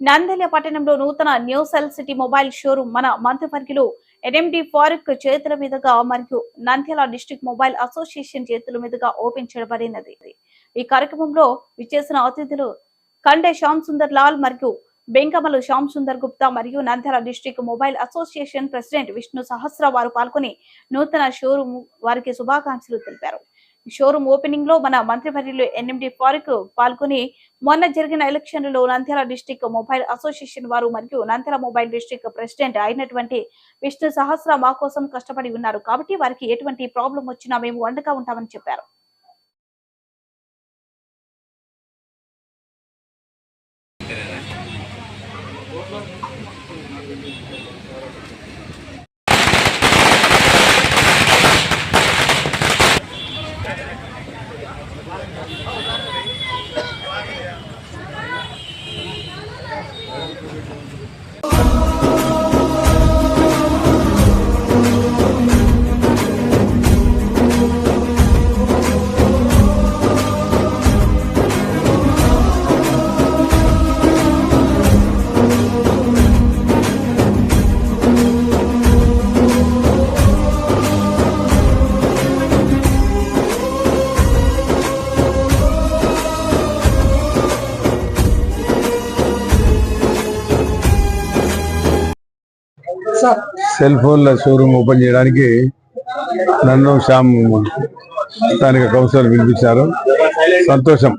నంద్యాల పట్టణంలో నూతన new cell city mobile showroom మన మంత్రివర్యులు ఎన్ఎండి ఫారూక్ చేతుల మీదుగా మరియు నంద్యాల డిస్ట్రిక్ట్ మొబైల్ అసోసియేషన్ చేతుల మీదుగా ఓపెన్ చేయబడినది. ఈ కార్యక్రమంలో విచ్చేసిన అతిథులు కండే శ్యామ్ సుందర్ లాల్ మరియు బెంకమలు శ్యామ్ సుందర్ గుప్తా మరియు Nandyal district mobile association president Vishnu Sahasra వారు పాల్గొని నూతన షోరూమ్ వారికి శుభాకాంక్షలు తెలిపారు. షోరూమ్ ఓపెనింగ్లో మన మంత్రివర్యులు ఎన్ఎండి ఫారూక్ పాల్గొని మొన్న జరిగిన ఎలక్షన్లలో నంద్యాల డిస్టిక్ మొబైల్ అసోసియేషన్ వారు మరియు నంద్యాల మొబైల్ డిస్టిక్ ప్రెసిడెంట్ అయినటువంటి విష్ణు సహస్ర మా కోసం కష్టపడి ఉన్నారు. కాబట్టి వారికి ఎటువంటి ప్రాబ్లం వచ్చినా మేము వండగా ఉంటామని చెప్పారు. సెల్ ఫోన్ల షోరూమ్ ఓపెన్ చేయడానికి నన్ను శ్యామ్ స్థానిక కౌన్సిలర్ పిలిపించారు. సంతోషం.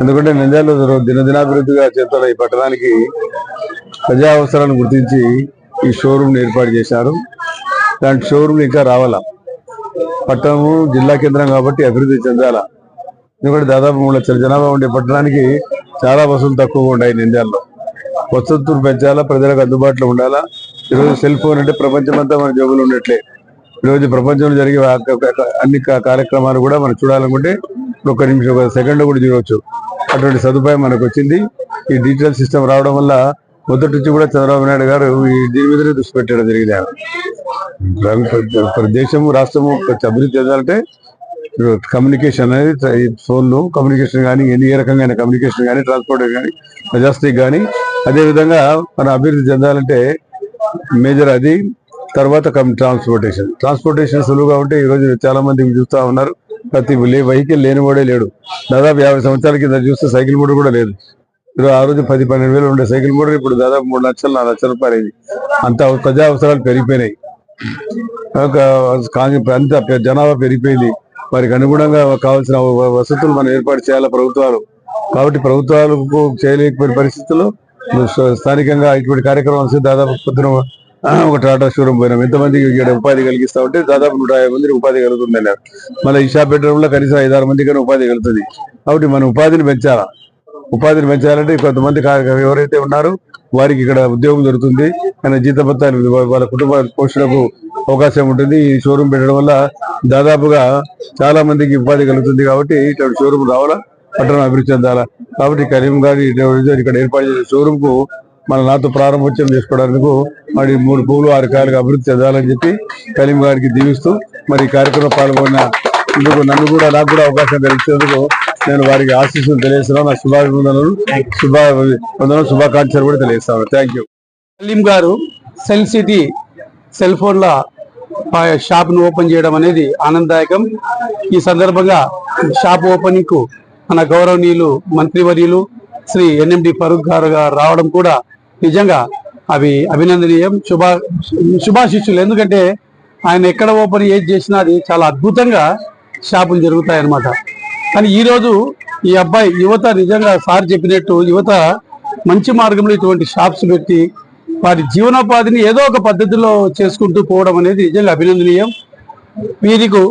ఎందుకంటే నంద్యాల దినదినాభివృద్ధిగా చేస్తున్న ఈ పట్టణానికి ప్రజా అవసరాలను గుర్తించి ఈ షోరూమ్ ఏర్పాటు చేశారు. దాంట్ షోరూమ్లు ఇంకా రావాలా. పట్టణము జిల్లా కేంద్రం కాబట్టి అభివృద్ధి చెందాలా. ఎందుకంటే దాదాపు మూడు లక్షల జనాభా ఉండే పట్టణానికి చాలా బస్సులు తక్కువగా ఉన్నాయి నంద్యాలలో. వసతులు పెంచాలా? ప్రజలకు అందుబాటులో ఉండాలా? ఈరోజు సెల్ ఫోన్ అంటే ప్రపంచమంతా మన జోబులు ఉన్నట్లే. ఈరోజు ప్రపంచంలో జరిగే అన్ని కార్యక్రమాలు కూడా మనం చూడాలనుకుంటే ఒక్క నిమిషం ఒక సెకండ్ కూడా చూడవచ్చు అటువంటి సదుపాయం మనకు వచ్చింది. ఈ డిజిటల్ సిస్టమ్ రావడం వల్ల మొదటి నుంచి కూడా చంద్రబాబు నాయుడు గారు ఈ దీని మీదనే దృష్టి పెట్టడం జరిగింది దేశము రాష్ట్రము అభివృద్ధి చెందాలంటే కమ్యూనికేషన్ అనేది ఫోన్లు కమ్యూనికేషన్ కానీ ఎన్ని ఏ రకంగా కమ్యూనికేషన్ కానీ ట్రాన్స్పోర్ట్ కానీ మెజాస్టిక్ కానీ అదే విధంగా మన అభివృద్ధి చెందాలంటే మేజర్ అది తర్వాత కమ్ ట్రాన్స్పోర్టేషన్. ట్రాన్స్పోర్టేషన్ సులువుగా ఉంటే ఈ రోజు చాలా మంది చూస్తా ఉన్నారు. ప్రతి వెహికల్ లేనివాడే లేడు. దాదాపు యాభై సంవత్సరాల కింద చూస్తే సైకిల్ మోడర్ కూడా లేదు. ఇప్పుడు ఆ రోజు పది పన్నెండు వేలు ఉండే సైకిల్ మోడర్ ఇప్పుడు దాదాపు మూడు లక్షలు నాలుగు లక్షల రూపాయలు అంత ప్రజా అవసరాలు పెరిగిపోయినాయి. ఒక అంత జనాభా పెరిగిపోయింది. వారికి అనుగుణంగా కావాల్సిన వసతులు మనం ఏర్పాటు చేయాలి ప్రభుత్వాలు. కాబట్టి ప్రభుత్వాలకు చేయలేకపోయిన పరిస్థితుల్లో స్థానికంగా ఇటువంటి కార్యక్రమాలు దాదాపు పొద్దున ఒక టాటా షోరూమ్ పోయినాం. ఎంతమందికి ఇక్కడ ఉపాధి కలిగిస్తా ఉంటే దాదాపు నూట యాభై మందికి ఉపాధి కలుగుతుంది అన్నారు మళ్ళీ ఈ షాప్ పెట్టడం వల్ల కనీసం ఐదారు మందికి ఉపాధి కలుగుతుంది. కాబట్టి మనం ఉపాధిని పెంచాలా? ఉపాధిని పెంచాలంటే కొంతమంది ఎవరైతే ఉన్నారో వారికి ఇక్కడ ఉద్యోగం దొరుకుతుంది. ఆయన జీతభత్తాలు వాళ్ళ కుటుంబ పోషణకు అవకాశం ఉంటుంది. ఈ షోరూమ్ పెట్టడం వల్ల దాదాపుగా చాలా మందికి ఉపాధి కలుగుతుంది కాబట్టి ఇటువంటి షోరూమ్ రావాలా? పట్టణం అభివృద్ధి చెందాలా? కాబట్టి కరీం గారి ఇక్కడ ఏర్పాటు చేసిన షోరూమ్కు మన నాతో ప్రారంభోత్సవం చేసుకోవడానికి మరి మూడు పూలు ఆరు కాయలకు అభివృద్ధి చెందాలని చెప్పి కరీం గారికి దీవిస్తూ మరి ఈ పాల్గొన్న ఇందుకు నన్ను కూడా నాకు కూడా అవకాశం కలిగినందుకు నేను వారికి ఆశీస్సులు తెలియజేస్తున్నాను. నా శుభాభివందనలు శుభ వందనం శుభాకాంక్షలు కూడా తెలియజేస్తాను. థ్యాంక్ యూ సలీం గారు సెల్ సిటీ సెల్ ఫోన్ల షాప్ను షాప్ ఓపెన్ చేయడం అనేది ఆనందదాయకం. ఈ సందర్భంగా షాప్ ఓపెనింగ్కు మన గౌరవనీయులు మంత్రివర్యులు శ్రీ ఎన్ఎండి ఫరూక్ గారు రావడం కూడా నిజంగా అవి అభినందనీయం. శుభా శుభాశిష్యులు. ఎందుకంటే ఆయన ఎక్కడ ఓపెన్ ఏది చేసినా అది చాలా అద్భుతంగా షాపులు జరుగుతాయి అన్నమాట కానీ ఈ రోజు ఈ అబ్బాయి యువత నిజంగా సార్ చెప్పినట్టు యువత మంచి మార్గంలో ఇటువంటి షాప్స్ పెట్టి వారి జీవనోపాధిని ఏదో ఒక పద్ధతిలో చేసుకుంటూ పోవడం అనేది నిజంగా అభినందనీయం. వీరికి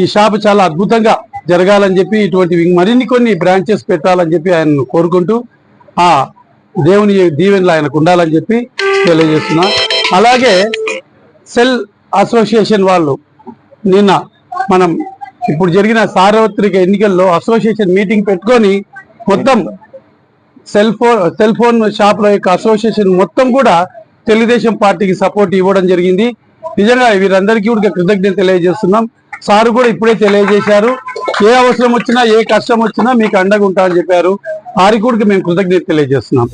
ఈ షాప్ చాలా అద్భుతంగా జరగాలని చెప్పి ఇటువంటి మరిన్ని కొన్ని బ్రాంచెస్ పెట్టాలని చెప్పి ఆయన కోరుకుంటూ ఆ దేవుని దీవెనలు ఆయనకు ఉండాలని చెప్పి తెలియజేస్తున్నా. అలాగే సెల్ అసోసియేషన్ వాళ్ళు నిన్న మనం ఇప్పుడు జరిగిన సార్వత్రిక ఎన్నికల్లో అసోసియేషన్ మీటింగ్ పెట్టుకొని మొత్తం సెల్ ఫోన్ సెల్ ఫోన్ షాప్ల యొక్క అసోసియేషన్ మొత్తం కూడా తెలుగుదేశం పార్టీకి సపోర్ట్ ఇవ్వడం జరిగింది. నిజంగా వీరందరికీ కూడా కృతజ్ఞత తెలియజేస్తున్నాం. సార్ కూడా ఇప్పుడే తెలియజేశారు. ఏ అవసరం వచ్చినా ఏ కష్టం వచ్చినా మీకు అండగా ఉంటామని చెప్పారు. ఆరికూడికి మేము కృతజ్ఞత తెలియజేస్తున్నాం.